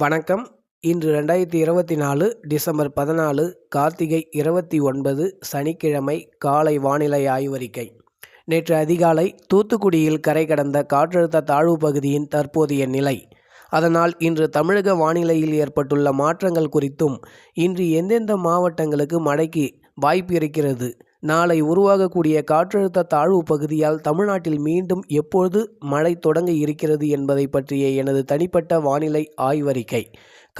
வணக்கம். இன்று ரெண்டாயிரத்தி இருபத்தி நாலு டிசம்பர் பதினாலு கார்த்திகை இருபத்தி ஒன்பது சனிக்கிழமை காலை வானிலை ஆய்வறிக்கை. நேற்று அதிகாலை தூத்துக்குடியில் கரை கடந்த காற்றழுத்த தாழ்வு பகுதியின் தற்போதைய நிலை. அதனால் இன்று தமிழக வானிலையில் ஏற்பட்டுள்ள மாற்றங்கள் குறித்தும் இன்று எந்தெந்த மாவட்டங்களுக்கு மழைக்கு வாய்ப்பு இருக்கிறது நாளை உருவாகக்கூடிய காற்றழுத்த தாழ்வு பகுதியால் தமிழ்நாட்டில் மீண்டும் எப்பொழுது மழை தொடங்க இருக்கிறது என்பதை பற்றிய எனது தனிப்பட்ட வானிலை ஆய்வறிக்கை.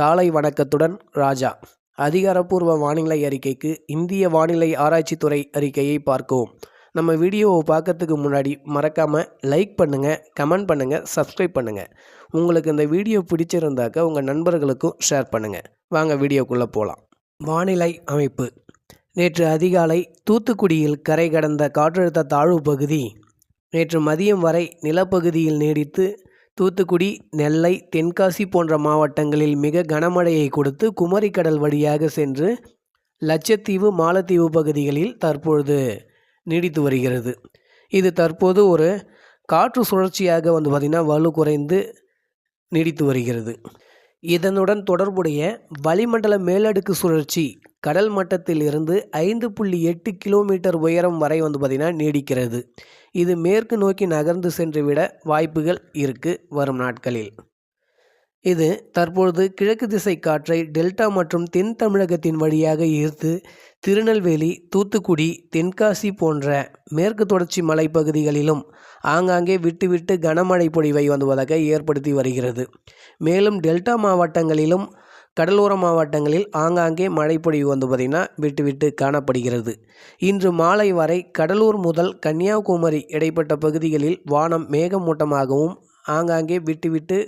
காலை வணக்கத்துடன் ராஜா. அதிகாரப்பூர்வ வானிலை அறிக்கைக்கு இந்திய வானிலை ஆராய்ச்சித்துறை அறிக்கையை பார்க்கவும். நம்ம வீடியோவை பார்க்கறதுக்கு முன்னாடி மறக்காமல் லைக் பண்ணுங்கள் கமெண்ட் பண்ணுங்கள் சப்ஸ்கிரைப் பண்ணுங்கள் உங்களுக்கு இந்த வீடியோ பிடிச்சிருந்தாக்க உங்கள் நண்பர்களுக்கும் ஷேர் பண்ணுங்கள் வாங்க வீடியோக்குள்ளே போகலாம் வானிலை அமைப்பு. நேற்று அதிகாலை தூத்துக்குடியில் கரை கடந்த காற்றழுத்த தாழ்வு பகுதி நேற்று மதியம் வரை நிலப்பகுதியில் நீடித்து தூத்துக்குடி நெல்லை தென்காசி போன்ற மாவட்டங்களில் மிக கனமழையை கொடுத்து குமரிக்கடல் வழியாக சென்று லட்சத்தீவு மாலத்தீவு பகுதிகளில் தற்பொழுது நீடித்து வருகிறது. இது தற்போது ஒரு காற்று சுழற்சியாக வந்து பார்த்திங்கன்னா வலு குறைந்து நீடித்து வருகிறது. இதனுடன் தொடர்புடைய வளிமண்டல மேலடுக்கு சுழற்சி கடல் மட்டத்தில் இருந்து ஐந்து புள்ளி எட்டு கிலோமீட்டர் உயரம் வரை வந்து பார்த்திங்கன்னா நீடிக்கிறது. இது மேற்கு நோக்கி நகர்ந்து சென்றுவிட வாய்ப்புகள் இருக்குது வரும் நாட்களில். இது தற்பொழுது கிழக்கு திசை காற்றை டெல்டா மற்றும் தென் தமிழகத்தின் வழியாக ஈர்த்து திருநெல்வேலி தூத்துக்குடி தென்காசி போன்ற மேற்கு தொடர்ச்சி மலைப்பகுதிகளிலும் ஆங்காங்கே விட்டுவிட்டு கனமழை பொழிவை வந்துவதாக ஏற்படுத்தி வருகிறது. மேலும் டெல்டா மாவட்டங்களிலும் கடலோர மாவட்டங்களில் ஆங்காங்கே மழைப்பொழிவு வந்து பார்த்திங்கன்னா விட்டு விட்டு காணப்படுகிறது. இன்று மாலை வரை கடலூர் முதல் கன்னியாகுமரி இடைப்பட்ட பகுதிகளில் வானம் மேகமூட்டமாகவும் ஆங்காங்கே விட்டுவிட்டு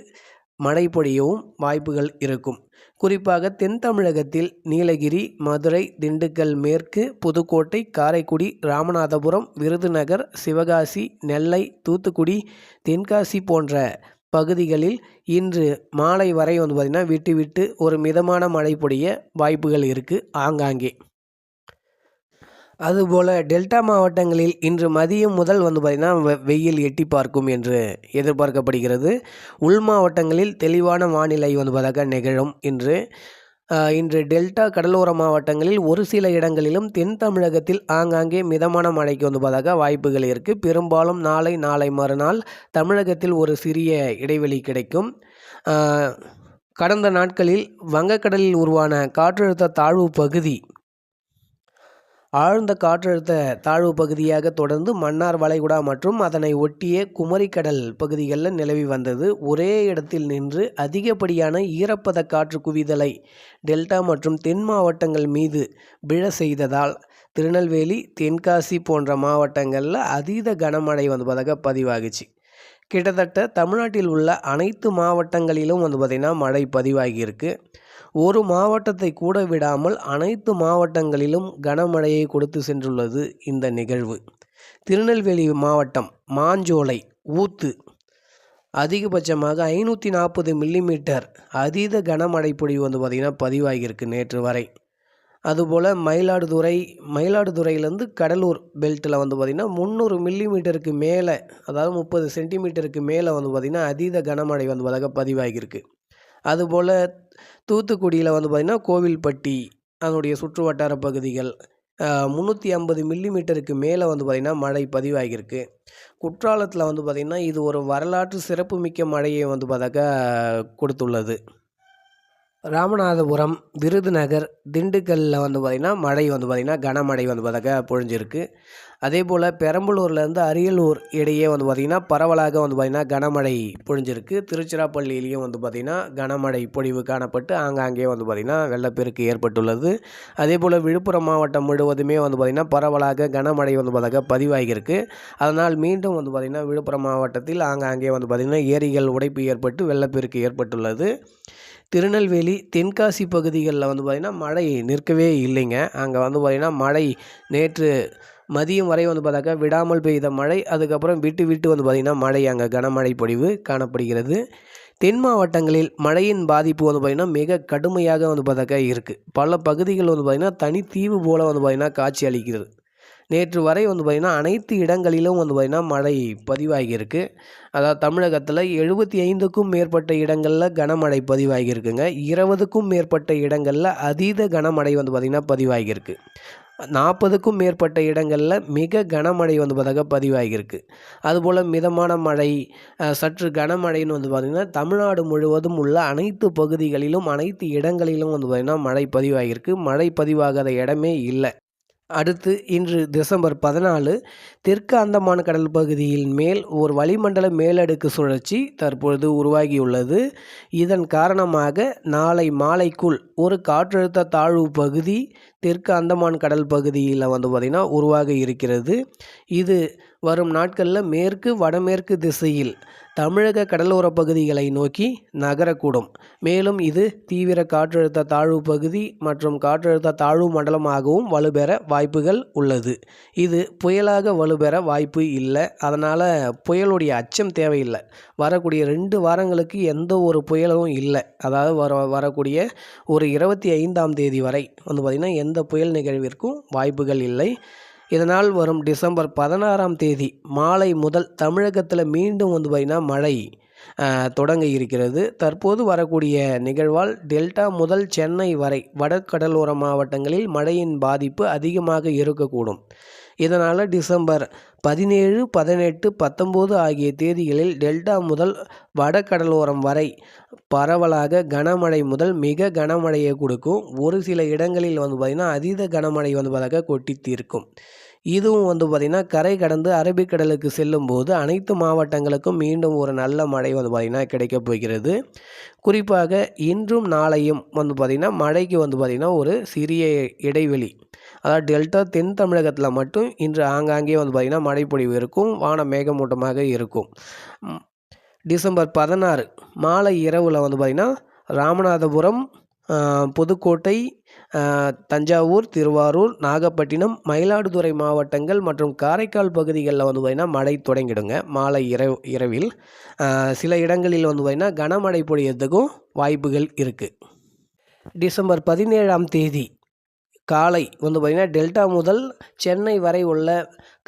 மழை பொழியவும் வாய்ப்புகள் இருக்கும். குறிப்பாக தென் தமிழகத்தில் நீலகிரி மதுரை திண்டுக்கல் மேற்கு புதுக்கோட்டை காரைக்குடி ராமநாதபுரம் விருதுநகர் சிவகாசி நெல்லை தூத்துக்குடி தென்காசி போன்ற பகுதிகளில் இன்று மாலை வரை வந்து பார்த்திங்கன்னா விட்டு விட்டு ஒரு மிதமான மழை பொழிய வாய்ப்புகள் இருக்குது ஆங்காங்கே. அதுபோல் டெல்டா மாவட்டங்களில் இன்று மதியம் முதல் வந்து பார்த்திங்கன்னா வெயில் எட்டி பார்க்கும் என்று எதிர்பார்க்கப்படுகிறது. உள் மாவட்டங்களில் தெளிவான வானிலை வந்து பார்த்தாக்க நிகழும். இன்று இன்று டெல்டா கடலோர மாவட்டங்களில் ஒரு சில இடங்களிலும் தென் தமிழகத்தில் ஆங்காங்கே மிதமான மழைக்கு வந்து பார்த்தாக்க வாய்ப்புகள் இருக்குது பெரும்பாலும் நாளை நாளை மறுநாள் தமிழகத்தில் ஒரு சிறிய இடைவெளி கிடைக்கும். கடந்த நாட்களில் வங்கக்கடலில் உருவான காற்றழுத்த தாழ்வு பகுதி ஆழ்ந்த காற்றழுத்த தாழ்வு பகுதியாக தொடர்ந்து மன்னார் வளைகுடா மற்றும் அதனை ஒட்டிய குமரிக்கடல் பகுதிகளில் நிலவி வந்தது. ஒரே இடத்தில் நின்று அதிகப்படியான ஈரப்பத காற்று குவிதலை டெல்டா மற்றும் தென் மாவட்டங்கள் மீது விழ செய்ததால் திருநெல்வேலி தென்காசி போன்ற மாவட்டங்களில் அதீத கனமழை வந்ததாக பதிவாகிச்சு. கிட்டத்தட்ட தமிழ்நாட்டில் உள்ள அனைத்து மாவட்டங்களிலும் வந்து பார்த்திங்கன்னா மழை பதிவாகியிருக்கு ஒரு மாவட்டத்தை கூட விடாமல் அனைத்து மாவட்டங்களிலும் கனமழையை கொடுத்து சென்றுள்ளது இந்த நிகழ்வு. திருநெல்வேலி மாவட்டம் மாஞ்சோலை ஊத்து. அதிகபட்சமாக ஐநூற்றி நாற்பது மில்லிமீட்டர் அதீத கனமழை பொழிவு வந்து பார்த்திங்கன்னா பதிவாகியிருக்கு நேற்று வரை. அதுபோல் மயிலாடுதுறை மயிலாடுதுறையிலேருந்து கடலூர் பெல்ட்டில் வந்து பார்த்திங்கன்னா முந்நூறு மில்லிமீட்டருக்கு மேலே அதாவது முப்பது சென்டிமீட்டருக்கு மேலே வந்து பார்த்திங்கன்னா அதீத கனமழை வந்து பதிவாகியிருக்கு. அதுபோல் தூத்துக்குடியில் வந்து பார்த்திங்கன்னா கோவில்பட்டி அதனுடைய சுற்று வட்டார பகுதிகள் முந்நூற்றி ஐம்பது மில்லிமீட்டருக்கு மேலே வந்து பார்த்திங்கன்னா மழை பதிவாகியிருக்கு. குற்றாலத்தில் வந்து பார்த்திங்கன்னா இது ஒரு வரலாற்று சிறப்புமிக்க மழையை வந்து பார்த்தாக்கா கொடுத்துள்ளது. ராமநாதபுரம் விருதுநகர் திண்டுக்கல்லில் வந்து பார்த்திங்கன்னா மழை வந்து பார்த்திங்கன்னா கனமழை வந்து பார்த்தாக்கா பொழிஞ்சிருக்கு. அதே போல் பெரம்பலூர்லேருந்து அரியலூர் இடையே வந்து பார்த்திங்கன்னா பரவலாக வந்து பார்த்திங்கன்னா கனமழை பொழிஞ்சிருக்கு. திருச்சிராப்பள்ளியிலையும் வந்து பார்த்திங்கன்னா கனமழை பொழிவு காணப்பட்டு ஆங்காங்கே வந்து பார்த்திங்கன்னா வெள்ளப்பெருக்கு ஏற்பட்டுள்ளது. அதே போல் விழுப்புரம் மாவட்டம் முழுவதுமே வந்து பார்த்திங்கன்னா பரவலாக கனமழை வந்து பார்த்தாக்கா பதிவாகியிருக்கு. அதனால் மீண்டும் வந்து பார்த்திங்கன்னா விழுப்புரம் மாவட்டத்தில் ஆங்காங்கே வந்து பார்த்திங்கன்னா ஏரிகள் உடைப்பு ஏற்பட்டு வெள்ளப்பெருக்கு ஏற்பட்டுள்ளது. திருநெல்வேலி தென்காசி பகுதிகளில் வந்து பார்த்திங்கன்னா மழை நிற்கவே இல்லைங்க. அங்கே வந்து பார்த்திங்கன்னா மழை நேற்று மதியம் வரை வந்து பார்த்தாக்கா விடாமல் பெய்த மழை அதுக்கப்புறம் விட்டு விட்டு வந்து பார்த்திங்கன்னா மழை அங்கே கனமழை பொழிவு காணப்படுகிறது. தென் மாவட்டங்களில் மழையின் பாதிப்பு வந்து பார்த்திங்கன்னா மிக கடுமையாக வந்து பார்த்தாக்கா இருக்குது பல பகுதிகள் வந்து பார்த்திங்கன்னா தனித்தீவு போல் வந்து பார்த்திங்கன்னா காட்சி அளிக்கிறது. நேற்று வரை வந்து பார்த்திங்கன்னா அனைத்து இடங்களிலும் வந்து பார்த்திங்கன்னா மழை பதிவாகியிருக்கு. அதாவது தமிழகத்தில் எழுபத்தி ஐந்துக்கும் மேற்பட்ட இடங்களில் கனமழை பதிவாகியிருக்குங்க. இருபதுக்கும் மேற்பட்ட இடங்களில் அதீத கனமழை வந்து பார்த்திங்கன்னா பதிவாகியிருக்கு. நாற்பதுக்கும் மேற்பட்ட இடங்களில் மிக கனமழை வந்து பார்த்தாக்க பதிவாகியிருக்கு. அதுபோல் மிதமான மழை சற்று கனமழைன்னு வந்து பார்த்திங்கன்னா தமிழ்நாடு முழுவதும் உள்ள அனைத்து பகுதிகளிலும் அனைத்து இடங்களிலும் வந்து பார்த்திங்கன்னா மழை பதிவாகியிருக்கு. மழை பதிவாகாத இடமே இல்லை. அடுத்து இன்று டிசம்பர் பதினாலு தெற்கு அந்தமான் கடல் பகுதியின் மேல் ஒரு வளிமண்டல மேலடுக்கு சுழற்சி தற்பொழுது உருவாகியுள்ளது. இதன் காரணமாக நாளை மாலைக்குள் ஒரு காற்றழுத்த தாழ்வு பகுதி தெற்கு அந்தமான் கடல் பகுதியில் வந்து பார்த்திங்கன்னா உருவாக இருக்கிறது. இது வரும் நாட்களில் மேற்கு வடமேற்கு திசையில் தமிழக கடலோர பகுதிகளை நோக்கி நகரக்கூடும். மேலும் இது தீவிர காற்றழுத்த தாழ்வு பகுதி மற்றும் காற்றழுத்த தாழ்வு மண்டலமாகவும் வலுப்பெற வாய்ப்புகள் உள்ளது. இது புயலாக வலுப்பெற வாய்ப்பு இல்லை. அதனால் புயலுடைய அச்சம் தேவையில்லை. வரக்கூடிய ரெண்டு வாரங்களுக்கு எந்த ஒரு புயலும் இல்லை. அதாவது வர வரக்கூடிய ஒரு இருபத்தி ஐந்தாம் தேதி வரை வந்து பார்த்திங்கன்னா எந்த புயல் நிகழ்விற்கும் வாய்ப்புகள் இல்லை. இதனால் வரும் டிசம்பர் பதினாறாம் தேதி மாலை முதல் தமிழகத்தில் மீண்டும் வந்து பார்த்திங்கன்னா மழை தொடங்க இருக்கிறது. தற்போது வரக்கூடிய நிகழ்வால் டெல்டா முதல் சென்னை வரை வடகடலோர மாவட்டங்களில் மழையின் பாதிப்பு அதிகமாக இருக்கக்கூடும். இதனால் டிசம்பர் பதினேழு பதினெட்டு பத்தொம்போது ஆகிய தேதிகளில் டெல்டா முதல் வடகடலோரம் வரை பரவலாக கனமழை முதல் மிக கனமழையை கொடுக்கும். ஒரு சில இடங்களில் வந்து பார்த்திங்கன்னா அதீத கனமழை வந்து பார்த்தாக்க கொட்டி தீர்க்கும். இதுவும் வந்து பார்த்திங்கன்னா கரை கடந்து அரபிக்கடலுக்கு செல்லும்போது அனைத்து மாவட்டங்களுக்கும் மீண்டும் ஒரு நல்ல மழை வந்து பார்த்திங்கன்னா கிடைக்கப் போகிறது. குறிப்பாக இன்றும் நாளையும் வந்து பார்த்திங்கன்னா மழைக்கு வந்து பார்த்திங்கன்னா ஒரு சிறிய இடைவெளி. அதாவது டெல்டா தென் தமிழகத்தில் மட்டும் இன்று ஆங்காங்கே வந்து பார்த்திங்கன்னா மழைப்பொழிவு இருக்கும் வானம் மேகமூட்டமாக இருக்கும். டிசம்பர் பதினாறு மாலை இரவில் வந்து பார்த்திங்கன்னா ராமநாதபுரம் புதுக்கோட்டை தஞ்சாவூர் திருவாரூர் நாகப்பட்டினம் மயிலாடுதுறை மாவட்டங்கள் மற்றும் காரைக்கால் பகுதிகளில் வந்து பார்த்திங்கன்னா மழை தொடங்கிடுங்க மாலை இரவு இரவில். சில இடங்களில் வந்து பார்த்திங்கன்னா கனமழை பொழியறதுக்கும் வாய்ப்புகள் இருக்குது டிசம்பர் பதினேழாம் தேதி காலை வந்து பார்த்திங்கன்னா டெல்டா முதல் சென்னை வரை உள்ள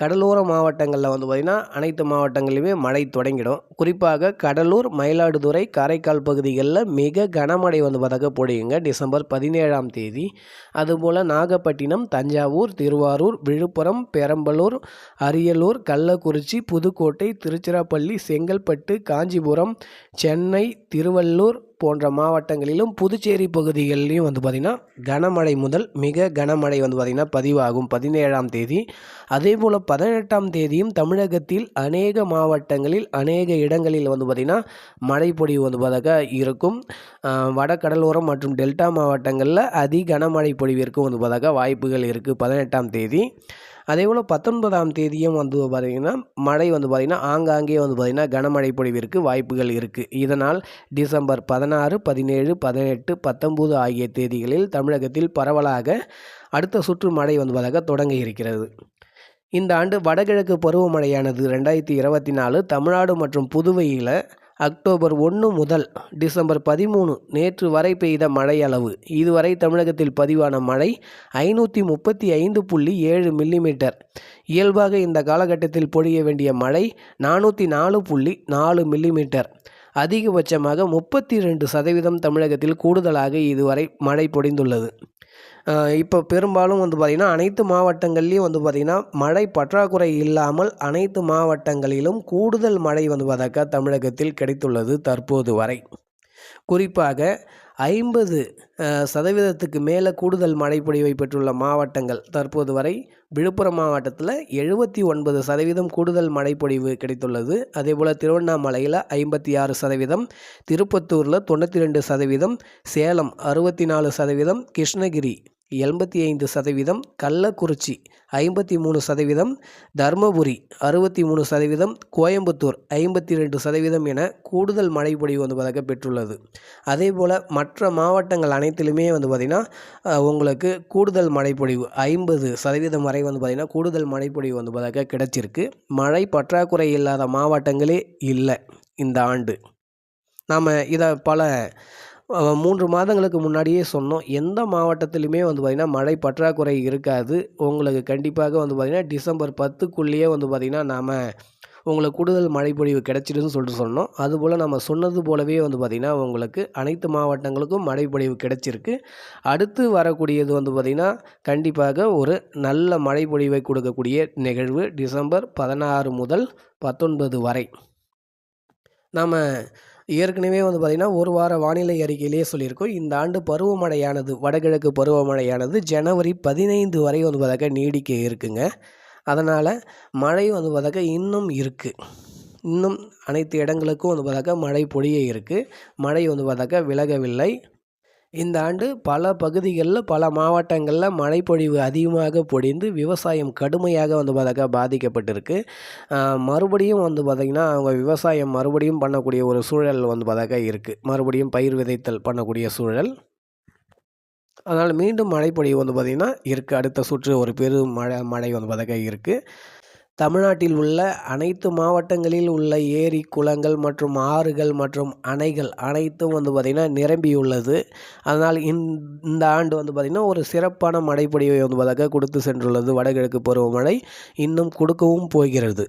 கடலோர மாவட்டங்களில் வந்து பார்த்திங்கன்னா அனைத்து மாவட்டங்களிலுமே மழை தொடங்கிடும். குறிப்பாக கடலூர் மயிலாடுதுறை காரைக்கால் பகுதிகளில் மிக கனமழை வந்து பார்த்தாக்க பொழியுங்க டிசம்பர் பதினேழாம் தேதி. அதுபோல் நாகப்பட்டினம் தஞ்சாவூர் திருவாரூர் விழுப்புரம் பெரம்பலூர் அரியலூர் கள்ளக்குறிச்சி புதுக்கோட்டை திருச்சிராப்பள்ளி செங்கல்பட்டு காஞ்சிபுரம் சென்னை திருவள்ளூர் போன்ற மாவட்டங்களிலும் புதுச்சேரி பகுதிகளிலையும் வந்து பார்த்திங்கன்னா கனமழை முதல் மிக கனமழை வந்து பார்த்திங்கன்னா பதிவாகும் பதினேழாம் தேதி. அதே போல் பதினெட்டாம் தேதியும் தமிழகத்தில் அநேக மாவட்டங்களில் அநேக இடங்களில் வந்து பார்த்திங்கன்னா மழை பொழிவு வந்து பார்த்தாக்கா இருக்கும். வட கடலோரம் மற்றும் டெல்டா மாவட்டங்களில் அதி கனமழை பொழிவிற்கும் வந்து பார்த்தாக்கா வாய்ப்புகள் இருக்குது பதினெட்டாம் தேதி. அதே போல் பத்தொன்பதாம் தேதியும் வந்து பார்த்திங்கன்னா மழை வந்து பார்த்திங்கன்னா ஆங்காங்கே வந்து பார்த்திங்கன்னா கனமழை பொழிவிற்கு வாய்ப்புகள் இருக்குது இதனால் டிசம்பர் பதினாறு பதினேழு பதினெட்டு பத்தொம்போது ஆகிய தேதிகளில் தமிழகத்தில் பரவலாக அடுத்த சுற்று மழை வந்து பார்த்தாக்க தொடங்க இருக்கிறது. இந்த ஆண்டு வடகிழக்கு பருவமழையானது ரெண்டாயிரத்தி இருபத்தி நாலு தமிழ்நாடு மற்றும் புதுவையில் அக்டோபர் ஒன்று முதல் டிசம்பர் பதிமூணு நேற்று வரை பெய்த மழை அளவு இதுவரை தமிழகத்தில் பதிவான மழை ஐநூற்றி முப்பத்தி ஐந்து புள்ளி ஏழு மில்லிமீட்டர். இயல்பாக இந்த காலகட்டத்தில் பொழிய வேண்டிய மழை நானூற்றி நாலு புள்ளி நாலு மில்லிமீட்டர். அதிகபட்சமாக முப்பத்தி ரெண்டு சதவீதம் தமிழகத்தில் கூடுதலாக இதுவரை மழை பொழிந்துள்ளது. இப்போ பெரும்பாலும் வந்து பார்த்திங்கன்னா அனைத்து மாவட்டங்கள்லேயும் வந்து பார்த்திங்கன்னா மழை பற்றாக்குறை இல்லாமல் அனைத்து மாவட்டங்களிலும் கூடுதல் மழை வந்து பார்த்தாக்கா தமிழகத்தில் கிடைத்துள்ளது தற்போது வரை. குறிப்பாக ஐம்பது சதவீதத்துக்கு மேலே கூடுதல் மழைப்பொழிவை பெற்றுள்ள மாவட்டங்கள். தற்போது வரை விழுப்புரம் மாவட்டத்தில் எழுபத்தி ஒன்பது சதவீதம் கூடுதல் மழைப்பொழிவு கிடைத்துள்ளது. அதேபோல் திருவண்ணாமலையில் ஐம்பத்தி ஆறு சதவீதம் திருப்பத்தூரில் தொண்ணூற்றி ரெண்டு சதவீதம் சேலம் அறுபத்தி நாலு சதவீதம் கிருஷ்ணகிரி எண்பத்தி ஐந்து சதவீதம் கள்ளக்குறிச்சி ஐம்பத்தி மூணு சதவீதம் தருமபுரி அறுபத்தி மூணு சதவீதம் கோயம்புத்தூர் ஐம்பத்தி ரெண்டு சதவீதம் என கூடுதல் மழைப்பொழிவு வந்து பார்த்தாக்க பெற்றுள்ளது. அதே போல் மற்ற மாவட்டங்கள் அனைத்திலுமே வந்து பார்த்திங்கன்னா உங்களுக்கு கூடுதல் மழைப்பொழிவு ஐம்பது சதவீதம் வரை வந்து பார்த்திங்கன்னா கூடுதல் மழைப்பொழிவு வந்து பார்த்தாக்க கிடைச்சிருக்கு. மழை பற்றாக்குறை இல்லாத மாவட்டங்களே இல்லை இந்த ஆண்டு. நாம் இதை பல மூன்று மாதங்களுக்கு முன்னாடியே சொன்னோம். எந்த மாவட்டத்திலுமே வந்து பார்த்திங்கன்னா மழை பற்றாக்குறை இருக்காது. உங்களுக்கு கண்டிப்பாக வந்து பார்த்திங்கன்னா டிசம்பர் பத்துக்குள்ளேயே வந்து பார்த்திங்கன்னா நாம் உங்களுக்கு கூடுதல் மழைப்பொழிவு கிடச்சிடுன்னு சொல்லிட்டு சொன்னோம். அதுபோல் நம்ம சொன்னது போலவே வந்து பார்த்திங்கன்னா உங்களுக்கு அனைத்து மாவட்டங்களுக்கும் மழைப்பொழிவு கிடைச்சிருக்கு. அடுத்து வரக்கூடியது வந்து பார்த்திங்கன்னா கண்டிப்பாக ஒரு நல்ல மழைப்பொழிவை கொடுக்கக்கூடிய நிகழ்வு டிசம்பர் பதினாறு முதல் பத்தொன்பது வரை. நாம் ஏற்கனவே வந்து பார்த்திங்கன்னா ஒரு வார வானிலை அறிக்கையிலேயே சொல்லியிருக்கோம். இந்த ஆண்டு பருவமழையானது வடகிழக்கு பருவமழையானது ஜனவரி பதினைந்து வரை வந்து பார்த்தாக்க நீடிக்க இருக்குங்க. அதனால் மழை வந்து பார்த்தாக்க இன்னும் இருக்குது இன்னும் அனைத்து இடங்களுக்கும் வந்து பார்த்தாக்கா மழை பொழிய இருக்குது மழை வந்து பார்த்தாக்க விலகவில்லை. இந்த ஆண்டு பல பகுதிகளில் பல மாவட்டங்களில் மழைப்பொழிவு அதிகமாக பொழிந்து விவசாயம் கடுமையாக வந்து பார்த்தாக்கா பாதிக்கப்பட்டிருக்கு. மறுபடியும் வந்து பார்த்திங்கன்னா அவங்க விவசாயம் மறுபடியும் பண்ணக்கூடிய ஒரு சூழல் வந்து பார்த்தாக்கா இருக்குது மறுபடியும் பயிர் விதைத்தல் பண்ணக்கூடிய சூழல். அதனால் மீண்டும் மழைப்பொழிவு வந்து பார்த்திங்கன்னா இருக்குது அடுத்த சுற்று ஒரு பெரும் மழை மழை வந்து பார்த்தாக்கா இருக்குது தமிழ்நாட்டில் உள்ள அனைத்து மாவட்டங்களில் உள்ள ஏரி குளங்கள் மற்றும் ஆறுகள் மற்றும் அணைகள் அனைத்தும் வந்து பார்த்திங்கன்னா நிரம்பியுள்ளது. அதனால் இந்த ஆண்டு வந்து பார்த்திங்கன்னா ஒரு சிறப்பான மழைப்பொழிவை வந்து பார்த்தாக்க கொடுத்து சென்றுள்ளது வடகிழக்கு பருவமழை. இன்னும் கொடுக்கவும் போகிறது.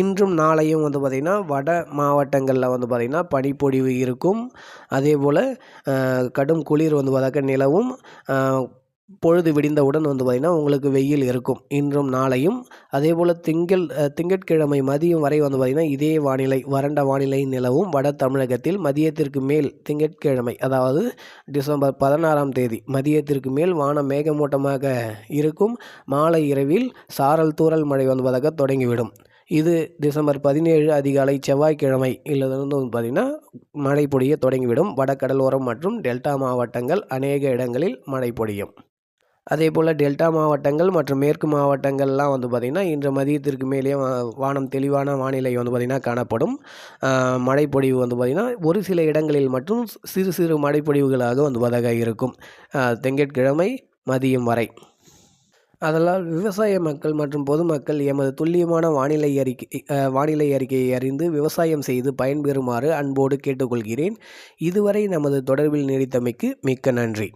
இன்றும் நாளையும் வந்து பார்த்திங்கன்னா வட மாவட்டங்களில் வந்து பார்த்திங்கன்னா பனிப்பொழிவு இருக்கும். அதே போல் கடும் குளிர் வந்து பார்த்தாக்க நிலவும். பொழுது விடிந்தவுடன் வந்து பார்த்திங்கன்னா உங்களுக்கு வெயில் இருக்கும். இன்றும் நாளையும். அதே போல் திங்கள் திங்கட்கிழமை மதியம் வரை வந்து பார்த்திங்கன்னா இதே வானிலை வறண்ட வானிலை நிலவும் வட தமிழகத்தில். மதியத்திற்கு மேல் திங்கட்கிழமை அதாவது டிசம்பர் பதினாறாம் தேதி மதியத்திற்கு மேல் வானம் மேகமூட்டமாக இருக்கும். மாலை இரவில் சாரல் தூறல் மழை வந்துவதாக தொடங்கிவிடும். இது டிசம்பர் பதினேழு அதிகாலை செவ்வாய்க்கிழமை இதிலிருந்து வந்து பார்த்திங்கன்னா மழை பொழிய தொடங்கிவிடும். வடகடலோரம் மற்றும் டெல்டா மாவட்டங்கள் அநேக இடங்களில் மழை பொழியும். அதே போல் டெல்டா மாவட்டங்கள் மற்றும் மேற்கு மாவட்டங்கள்லாம் வந்து பார்த்திங்கன்னா இன்று மதியத்திற்கு மேலேயே வா- வானம் தெளிவான வானிலை வந்து பார்த்திங்கன்னா காணப்படும். மழைப்பொழிவு வந்து பார்த்திங்கன்னா ஒரு சில இடங்களில் மட்டும் சிறு சிறு மழைப்பொழிவுகளாக வந்து பார்த்தாக்க இருக்கும். திங்கட்கிழமை மதியம் வரை. அதனால் விவசாய மக்கள் மற்றும் பொதுமக்கள் எமது துல்லியமான வானிலை அறிக்கை வானிலை அறிக்கையை அறிந்து விவசாயம் செய்து பயன்பெறுமாறு அன்போடு கேட்டுக்கொள்கிறேன். இதுவரை நமது தொடர்பில் நீடித்தமைக்கு மிக்க நன்றி.